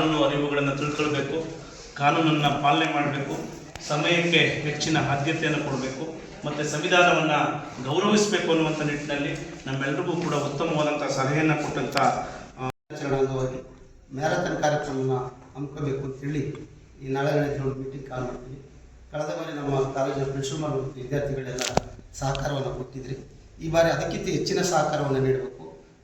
ಕಾನೂನು ಅರಿವುಗಳನ್ನು ತಿಳ್ಕೊಳ್ಬೇಕು, ಕಾನೂನನ್ನು ಪಾಲನೆ ಮಾಡಬೇಕು, ಸಮಯಕ್ಕೆ ಹೆಚ್ಚಿನ ಆದ್ಯತೆಯನ್ನು ಕೊಡಬೇಕು, ಮತ್ತು ಸಂವಿಧಾನವನ್ನು ಗೌರವಿಸಬೇಕು ಅನ್ನುವಂಥ ನಿಟ್ಟಿನಲ್ಲಿ ನಮ್ಮೆಲ್ಲರಿಗೂ ಕೂಡ ಉತ್ತಮವಾದಂಥ ಸಲಹೆಯನ್ನು ಕೊಟ್ಟಂಥ ಅಂಗವಾಗಿ ಮ್ಯಾರಥಾನ್ ಕಾರ್ಯಕ್ರಮವನ್ನು ಹಮ್ಮಿಕೋಬೇಕು ಅಂತೇಳಿ ಈ ನಾಳೆ ನಡೆದಿರೋ ಮೀಟಿಂಗ್ ಕಾಲ್ ಮಾಡ್ತೀವಿ. ಕಳೆದ ಬಾರಿ ನಮ್ಮ ಕಾಲೇಜಿನ ಪ್ರಿನ್ಸಿಪಾಲ್ ವಿದ್ಯಾರ್ಥಿಗಳೆಲ್ಲ ಸಹಕಾರವನ್ನು ಕೊಟ್ಟಿದ್ರಿ. ಈ ಬಾರಿ ಅದಕ್ಕಿಂತ ಹೆಚ್ಚಿನ ಸಹಕಾರವನ್ನು ನೀಡಬೇಕು.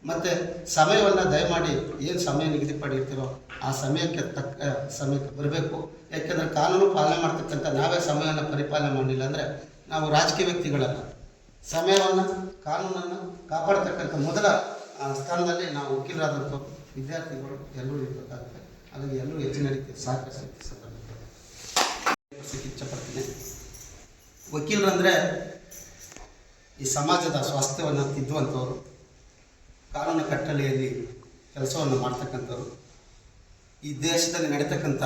ಮತ್ತು ಸಮಯವನ್ನು ದಯಮಾಡಿ ಏನು ಸಮಯ ನಿಗದಿಪಡಿರ್ತೀರೋ ಆ ಸಮಯಕ್ಕೆ ತಕ್ಕ ಸಮಯಕ್ಕೆ ಬರಬೇಕು. ಯಾಕೆಂದರೆ ಕಾನೂನು ಪಾಲನೆ ಮಾಡ್ತಕ್ಕಂಥ ನಾವೇ ಸಮಯವನ್ನು ಪರಿಪಾಲನೆ ಮಾಡಲಿಲ್ಲ ಅಂದರೆ ನಾವು ರಾಜಕೀಯ ವ್ಯಕ್ತಿಗಳನ್ನ ಸಮಯವನ್ನು, ಕಾನೂನನ್ನು ಕಾಪಾಡ್ತಕ್ಕಂಥ ಮೊದಲ ಸ್ಥಾನದಲ್ಲಿ ನಾವು ವಕೀಲರಾದಂಥ ವಿದ್ಯಾರ್ಥಿಗಳು ಎಲ್ಲರೂ ಇರಬೇಕಾಗುತ್ತೆ. ಹಾಗಾಗಿ ಎಲ್ಲರೂ ಹೆಚ್ಚಿನ ರೀತಿ ಸಹಕರಿಸಿ ಸಂದರ್ಭದಲ್ಲಿ ಇಚ್ಛಪಡ್ತೀನಿ. ವಕೀಲರಂದರೆ ಈ ಸಮಾಜದ ಸ್ವಾಸ್ಥ್ಯವನ್ನು ತಿದ್ದುವಂಥವ್ರು. ಕಾನೂನು ಕಟ್ಟಲೆಯಲ್ಲಿ ಕೆಲಸವನ್ನು ಮಾಡ್ತಕ್ಕಂಥವ್ರು, ಈ ದೇಶದಲ್ಲಿ ನಡೀತಕ್ಕಂಥ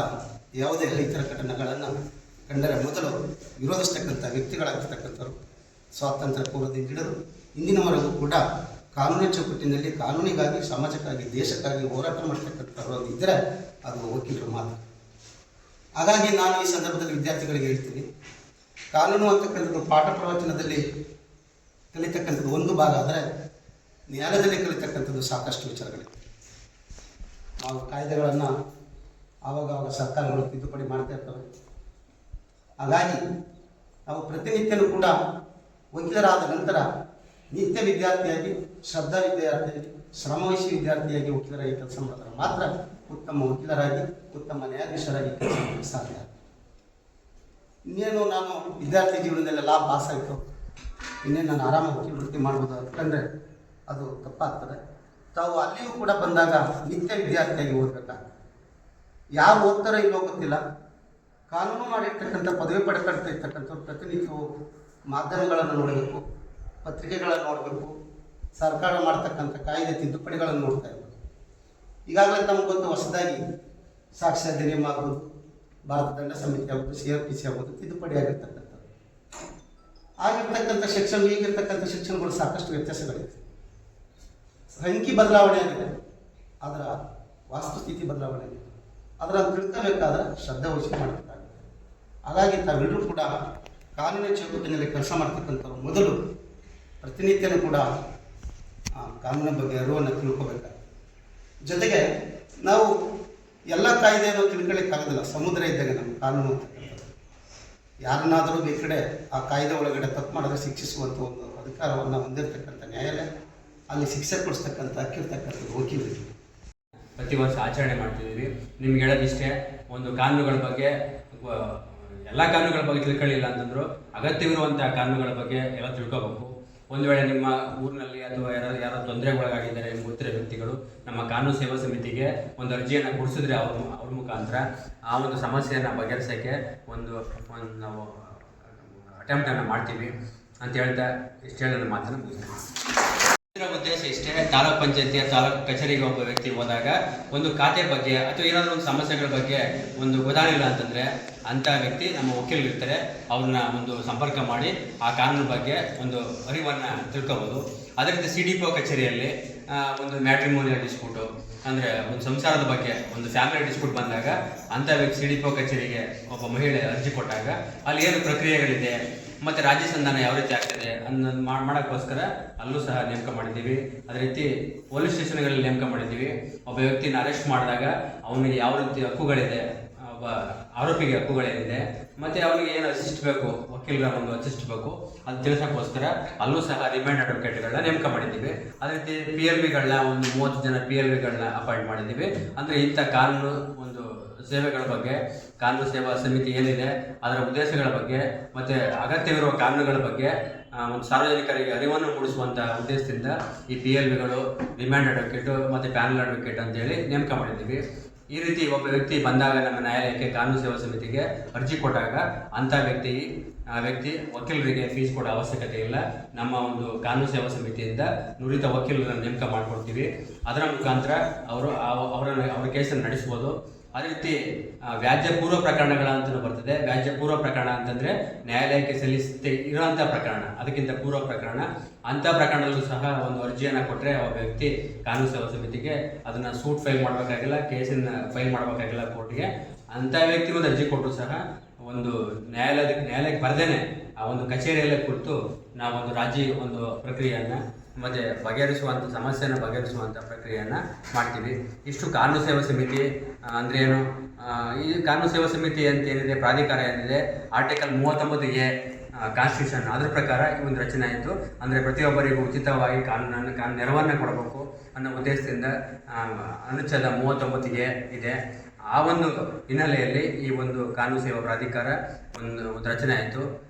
ಯಾವುದೇ ರೈತರ ಘಟನೆಗಳನ್ನು ಕಂಡರೆ ಮೊದಲು ವಿರೋಧಿಸ್ತಕ್ಕಂಥ ವ್ಯಕ್ತಿಗಳಾಗಿರ್ತಕ್ಕಂಥವ್ರು, ಸ್ವಾತಂತ್ರ್ಯ ಪೂರ್ವದಿಂದ ಹಿಡಿದು ಇಂದಿನವರೆಗೂ ಕೂಡ ಕಾನೂನು ಚೌಕಟ್ಟಿನಲ್ಲಿ ಕಾನೂನಿಗಾಗಿ ಸಮಾಜಕ್ಕಾಗಿ ದೇಶಕ್ಕಾಗಿ ಹೋರಾಟ ಮಾಡ್ತಕ್ಕಂಥವ್ರು ಇದ್ದರೆ ಅದು ವಕೀಲರು ಮಾತ್ರ. ಹಾಗಾಗಿ ನಾನು ಈ ಸಂದರ್ಭದಲ್ಲಿ ವಿದ್ಯಾರ್ಥಿಗಳಿಗೆ ಹೇಳ್ತೀನಿ, ಕಾನೂನು ಅಂತಕ್ಕಂಥದ್ದು ಪಾಠ ಪ್ರವಚನದಲ್ಲಿ ಕಲಿತಕ್ಕಂಥದ್ದು ಒಂದು ಭಾಗ ಆದರೆ ನ್ಯಾಯಾಲಯದಲ್ಲಿ ಕಲಿತಕ್ಕಂಥದ್ದು ಸಾಕಷ್ಟು ವಿಚಾರಗಳಿವೆ. ಆ ಕಾಯ್ದೆಗಳನ್ನು ಆವಾಗವಾಗ ಆವಾಗ ಸರ್ಕಾರಗಳು ತಿದ್ದುಪಡಿ ಮಾಡ್ತಾ ಇರ್ತವೆ. ಹಾಗಾಗಿ ನಾವು ಪ್ರತಿನಿತ್ಯನೂ ಕೂಡ ವಕೀಲರಾದ ನಂತರ ನಿತ್ಯ ವಿದ್ಯಾರ್ಥಿಯಾಗಿ, ಶ್ರದ್ಧಾ ವಿದ್ಯಾರ್ಥಿಯಾಗಿ, ಶ್ರಮವಹಿಸಿ ವಿದ್ಯಾರ್ಥಿಯಾಗಿ ವಕೀಲರಾಗಿ ಕೆಲಸ ಮಾಡಿದ್ರೆ ಮಾತ್ರ ಉತ್ತಮ ವಕೀಲರಾಗಿ, ಉತ್ತಮ ನ್ಯಾಯಾಧೀಶರಾಗಿ ಕೆಲಸ ಮಾಡಲು ಸಾಧ್ಯ. ಇನ್ನೇನು ನಾನು ವಿದ್ಯಾರ್ಥಿ ಜೀವನದಲ್ಲಿ ಲಾಭ ಪಾಸ್ ಆಯಿತು ಇನ್ನೇನು ನಾನು ಆರಾಮಾಗಿ ವೃತ್ತಿ ಮಾಡ್ಬೋದು ಅಂತಂದರೆ ಅದು ತಪ್ಪಾಗ್ತದೆ. ತಾವು ಅಲ್ಲಿಯೂ ಕೂಡ ಬಂದಾಗ ನಿತ್ಯ ವಿದ್ಯಾರ್ಥಿಯಾಗಿ ಓದಬೇಕಾಗ್ತದೆ ಯಾರು ಓದ್ತಾರೋ ಇಲ್ಲೋ ಗೊತ್ತಿಲ್ಲ. ಕಾನೂನು ಮಾಡಿರ್ತಕ್ಕಂಥ ಪದವಿ ಪಡ್ಕೊಳ್ತಾ ಇರ್ತಕ್ಕಂಥ ಪ್ರತಿನಿತ್ಯವೂ ಮಾಧ್ಯಮಗಳನ್ನು ನೋಡಬೇಕು, ಪತ್ರಿಕೆಗಳನ್ನು ನೋಡಬೇಕು, ಸರ್ಕಾರ ಮಾಡ್ತಕ್ಕಂಥ ಕಾಯ್ದೆ ತಿದ್ದುಪಡಿಗಳನ್ನು ನೋಡ್ತಾ ಇರ್ಬೋದು ಈಗಾಗಲೇ ತಮಗೆ ಗೊತ್ತು, ಹೊಸದಾಗಿ ಸಾಕ್ಷ್ಯ ಅಧಿನಿಯಮ ಆಗ್ಬೋದು ಭಾರತ ದಂಡ ಸಮಿತಿ ಆಗ್ಬೋದು, ಸಿ ಆರ್ ಪಿ ಸಿ ಆಗ್ಬೋದು, ತಿದ್ದುಪಡಿ ಆಗಿರ್ತಕ್ಕಂಥದ್ದು. ಆಗಿರ್ತಕ್ಕಂಥ ಶಿಕ್ಷಣ, ಈಗಿರ್ತಕ್ಕಂಥ ಶಿಕ್ಷಣಗಳು ಸಾಕಷ್ಟು ವ್ಯತ್ಯಾಸಗಳಿವೆ. ಸಂಖ್ಯೆ ಬದಲಾವಣೆ ಆಗಿದೆ. ಅದರ ವಾಸ್ತುಸ್ಥಿತಿ ಬದಲಾವಣೆ ಆಗಿದೆ. ಅದರ ತಿಳ್ಕೋಬೇಕಾದ್ರೆ ಶ್ರದ್ಧೆ ವಹಿಸಿ ಮಾಡಬೇಕಾಗಿದೆ ಹಾಗಾಗಿ ತಾವೆಲ್ಲರೂ ಕೂಡ ಕಾನೂನಿನ ಚೌಕಟ್ಟಿನಲ್ಲಿ ಕೆಲಸ ಮಾಡ್ತಕ್ಕಂಥವ್ರು ಮೊದಲು ಪ್ರತಿನಿತ್ಯನೂ ಕೂಡ ಕಾನೂನಿನ ಬಗ್ಗೆ ಅರಿವನ್ನು ತಿಳ್ಕೋಬೇಕಾಗುತ್ತೆ. ಜೊತೆಗೆ ನಾವು ಎಲ್ಲ ಕಾಯ್ದೆಯನ್ನು ತಿಳ್ಕೊಳ್ಳಿಕ್ಕಾಗೋದಿಲ್ಲ ಸಮುದ್ರ ಇದ್ದಾಗ ನಮ್ಮ ಕಾನೂನು ಅಂತಕ್ಕಂಥದ್ದು ಯಾರನ್ನಾದರೂ ಬೇಕಡೆ ಕಡೆ ಆ ಕಾಯ್ದೆ ಒಳಗಡೆ ತಪ್ಪು ಮಾಡಿದ್ರೆ ಶಿಕ್ಷಿಸುವಂಥ ಒಂದು ಅಧಿಕಾರವನ್ನು ಹೊಂದಿರತಕ್ಕಂಥ ನ್ಯಾಯಾಲಯ ಅಲ್ಲಿ ಶಿಕ್ಷೆ ಕೊಡಿಸ್ತಕ್ಕಂಥ ಹಕ್ಕಿರ್ತಕ್ಕಂಥದ್ದು ವಕೀಲರಿಗೆ. ಪ್ರತಿ ವರ್ಷ ಆಚರಣೆ ಮಾಡ್ತಿದ್ದೀವಿ. ನಿಮ್ಗೆ ಹೇಳೋದಿಷ್ಟೇ ಒಂದು ಕಾನೂನುಗಳ ಬಗ್ಗೆ ಎಲ್ಲ ಕಾನೂನುಗಳ ಬಗ್ಗೆ ತಿಳ್ಕೊಳ್ಳಿಲ್ಲ ಅಂತಂದ್ರು, ಅಗತ್ಯವಿರುವಂತಹ ಕಾನೂನುಗಳ ಬಗ್ಗೆ ಎಲ್ಲ ತಿಳ್ಕೋಬೇಕು. ಒಂದು ವೇಳೆ ನಿಮ್ಮ ಊರಿನಲ್ಲಿ ಅಥವಾ ಯಾರು, ಯಾರೋ ತೊಂದರೆಗೊಳಗಾಗಿದ್ದಾರೆ ನಿಮ್ಗೆ ಗೊತ್ತಿರೋ ವ್ಯಕ್ತಿಗಳು ನಮ್ಮ ಕಾನೂನು ಸೇವಾ ಸಮಿತಿಗೆ ಒಂದು ಅರ್ಜಿಯನ್ನು ಕೊಡಿಸಿದ್ರೆ ಅವ್ರ ಅವ್ರ ಮುಖಾಂತರ ಆ ಒಂದು ಸಮಸ್ಯೆಯನ್ನು ಬಗೆಹರಿಸೋಕ್ಕೆ ಒಂದು ಒಂದು ನಾವು ಅಟೆಂಪ್ಟನ್ನು ಮಾಡ್ತೀವಿ. ಅಂತ ಹೇಳ್ತಾ, ಇಷ್ಟು ಹೇಳಿ ನನ್ನ ಮಾತನ್ನು ತಾಲೂಕ್ ಪಂಚಾಯತಿಯ ತಾಲೂಕ್ ಕಚೇರಿಗೆ ಒಬ್ಬ ವ್ಯಕ್ತಿ ಹೋದಾಗ ಒಂದು ಖಾತೆ ಬಗ್ಗೆ ಅಥವಾ ಏನಾದರೂ ಒಂದು ಸಮಸ್ಯೆಗಳ ಬಗ್ಗೆ ಒಂದು ಗೊತ್ತಾಗಿಲ್ಲ ಅಂತಂದ್ರೆ ಅಂತ ವ್ಯಕ್ತಿ ನಮ್ಮ ವಕೀಲರಿರ್ತಾರೆ. ಅವ್ರನ್ನ ಒಂದು ಸಂಪರ್ಕ ಮಾಡಿ ಆ ಕಾನೂನು ಬಗ್ಗೆ ಒಂದು ಅರಿವನ್ನು ತಿಳ್ಕೊಬೋದು. ಅದೇ ರೀತಿ ಸಿ ಡಿ ಪಿ ಕಚೇರಿಯಲ್ಲಿ ಒಂದು ಮ್ಯಾಟ್ರಿಮೋನಿಯಲ್ ಡಿಸ್ಪ್ಯೂಟು, ಅಂದರೆ ಒಂದು ಸಂಸಾರದ ಬಗ್ಗೆ ಒಂದು ಫ್ಯಾಮಿಲಿ ಡಿಸ್ಪ್ಯೂಟ್ ಬಂದಾಗ ಅಂಥ ವ್ಯಕ್ತಿ ಸಿ ಡಿ ಪಿ ಕಚೇರಿಗೆ ಒಬ್ಬ ಮಹಿಳೆ ಅರ್ಜಿ ಕೊಟ್ಟಾಗ ಅಲ್ಲಿ ಏನು ಪ್ರಕ್ರಿಯೆಗಳಿದೆ ಮತ್ತು ರಾಜ್ಯ ಸಂಧಾನ ಯಾವ ರೀತಿ ಆಗ್ತದೆ ಅನ್ನೋದು ಮಾಡೋಕ್ಕೋಸ್ಕರ ಅಲ್ಲೂ ಸಹ ನೇಮಕ ಮಾಡಿದ್ದೀವಿ. ಅದೇ ರೀತಿ ಪೊಲೀಸ್ ಸ್ಟೇಷನ್ಗಳಲ್ಲಿ ನೇಮಕ ಮಾಡಿದ್ದೀವಿ. ಒಬ್ಬ ವ್ಯಕ್ತಿನ ಅರೆಸ್ಟ್ ಮಾಡಿದಾಗ ಅವನಿಗೆ ಯಾವ ರೀತಿ ಹಕ್ಕುಗಳಿದೆ, ಒಬ್ಬ ಆರೋಪಿಗೆ ಹಕ್ಕುಗಳೇನಿದೆ ಮತ್ತೆ ಅವನಿಗೆ ಏನು ಅಸಿಸ್ಟ್ ಬೇಕು ವಕೀಲರ ಒಂದು ಅಸಿಸ್ಟ್ ಬೇಕು, ಅದು ತಿಳಿಸೋಕ್ಕೋಸ್ಕರ ಅಲ್ಲೂ ಸಹ ರಿಮೈಂಡ್ ಅಡ್ವೊಕೇಟ್ಗಳನ್ನ ನೇಮಕ ಮಾಡಿದ್ದೀವಿ. ಅದೇ ರೀತಿ ಪಿ ಎಲ್ ವಿಗಳನ್ನ ಒಂದು ಮೂವತ್ತು ಜನ ಪಿ ಎಲ್ ವಿಗಳನ್ನ ಅಪಾಯಿಂಟ್ ಮಾಡಿದ್ದೀವಿ. ಅಂದರೆ ಇಂಥ ಕಾನೂನು ಒಂದು ಸೇವೆಗಳ ಬಗ್ಗೆ, ಕಾನೂನು ಸೇವಾ ಸಮಿತಿ ಏನಿದೆ, ಅದರ ಉದ್ದೇಶಗಳ ಬಗ್ಗೆ, ಮತ್ತು ಅಗತ್ಯವಿರುವ ಕಾನೂನುಗಳ ಬಗ್ಗೆ ಒಂದು ಸಾರ್ವಜನಿಕರಿಗೆ ಅರಿವನ್ನು ಮೂಡಿಸುವಂಥ ಉದ್ದೇಶದಿಂದ ಈ ಪಿ ಎಲ್ ವಿಗಳು ರಿಮ್ಯಾಂಡ್ ಅಡ್ವೊಕೇಟು, ಮತ್ತು ಪ್ಯಾನಲ್ ಅಡ್ವೊಕೇಟ್ ಅಂತೇಳಿ ನೇಮಕ ಮಾಡಿದ್ದೀವಿ. ಈ ರೀತಿ ಒಬ್ಬ ವ್ಯಕ್ತಿ ಬಂದಾಗ ನಮ್ಮ ನ್ಯಾಯಾಲಯಕ್ಕೆ ಕಾನೂನು ಸೇವಾ ಸಮಿತಿಗೆ ಅರ್ಜಿ ಕೊಟ್ಟಾಗ ಅಂಥ ವ್ಯಕ್ತಿ, ಆ ವ್ಯಕ್ತಿ ವಕೀಲರಿಗೆ ಫೀಸ್ ಕೊಡೋ ಅವಶ್ಯಕತೆ ಇಲ್ಲ. ನಮ್ಮ ಒಂದು ಕಾನೂನು ಸೇವಾ ಸಮಿತಿಯಿಂದ ನುರಿತ ವಕೀಲರನ್ನು ನೇಮಕ ಮಾಡಿಕೊಡ್ತೀವಿ. ಅದರ ಮುಖಾಂತರ ಅವರು ಅವರ ಅವ್ರ ಕೇಸನ್ನು ನಡೆಸ್ಬೋದು. ಅದೇ ರೀತಿ ಆ, ವ್ಯಾಜ್ಯ ಪೂರ್ವ ಪ್ರಕರಣಗಳ ಅಂತಲೂ ಬರ್ತದೆ. ವ್ಯಾಜ್ಯ ಪೂರ್ವ ಪ್ರಕರಣ ಅಂತಂದ್ರೆ ನ್ಯಾಯಾಲಯಕ್ಕೆ ಸಲ್ಲಿಸದೆ ಇರುವಂತಹ ಪ್ರಕರಣ ಅದಕ್ಕಿಂತ ಪೂರ್ವ ಪ್ರಕರಣ. ಅಂತ ಪ್ರಕರಣದಲ್ಲೂ ಸಹ ಒಂದು ಅರ್ಜಿಯನ್ನ ಕೊಟ್ಟರೆ ಒಬ್ಬ ವ್ಯಕ್ತಿ ಕಾನೂನು ಸೇವಾ ಸಮಿತಿಗೆ ಅದನ್ನ ಸೂಟ್ ಫೈಲ್ ಮಾಡಬೇಕಾಗಿಲ್ಲ ಕೇಸನ್ನ ಫೈಲ್ ಮಾಡಬೇಕಾಗಿಲ್ಲ ಕೋರ್ಟ್ಗೆ. ಅಂತ ವ್ಯಕ್ತಿ ಒಂದು ಅರ್ಜಿ ಕೊಟ್ಟರು ಸಹ ಒಂದು ನ್ಯಾಯಾಲಯದ ನ್ಯಾಯಾಲಯಕ್ಕೆ ಬರ್ದೇನೆ ಆ ಒಂದು ಕಚೇರಿಯಲ್ಲೇ ಕುರಿತು ನಾವೊಂದು ರಾಜಿ ಒಂದು ಪ್ರಕ್ರಿಯೆಯನ್ನ ಮತ್ತೆ ಬಗೆಹರಿಸುವಂಥ ಸಮಸ್ಯೆಯನ್ನು ಬಗೆಹರಿಸುವಂಥ ಪ್ರಕ್ರಿಯೆಯನ್ನು ಮಾಡ್ತೀವಿ. ಇಷ್ಟು ಕಾನೂನು ಸೇವಾ ಸಮಿತಿ ಆ, ಅಂದ್ರೆ ಏನು? ಆ, ಈ ಕಾನೂನು ಸೇವಾ ಸಮಿತಿ ಅಂತ ಏನಿದೆ ಪ್ರಾಧಿಕಾರ ಏನಿದೆ ಆರ್ಟಿಕಲ್ ಮೂವತ್ತೊಂಬತ್ತು ಎ ಕಾನ್ಸ್ಟಿಟ್ಯೂಷನ್ ಅದ್ರ ಪ್ರಕಾರ ಈ ಒಂದು ರಚನೆ ಆಯಿತು. ಅಂದರೆ ಪ್ರತಿಯೊಬ್ಬರಿಗೂ ಉಚಿತವಾಗಿ ಕಾನೂನನ್ನು ಕಾನೂನು ನೆರವನ್ನು ಕೊಡಬೇಕು ಅನ್ನೋ ಉದ್ದೇಶದಿಂದ ಅನುಚ್ಛೇದ ಮೂವತ್ತೊಂಬತ್ತು ಎ ಇದೆ. ಆ ಒಂದು ಹಿನ್ನೆಲೆಯಲ್ಲಿ ಈ ಒಂದು ಕಾನೂನು ಸೇವಾ ಪ್ರಾಧಿಕಾರ ಒಂದು ರಚನೆ ಆಯಿತು.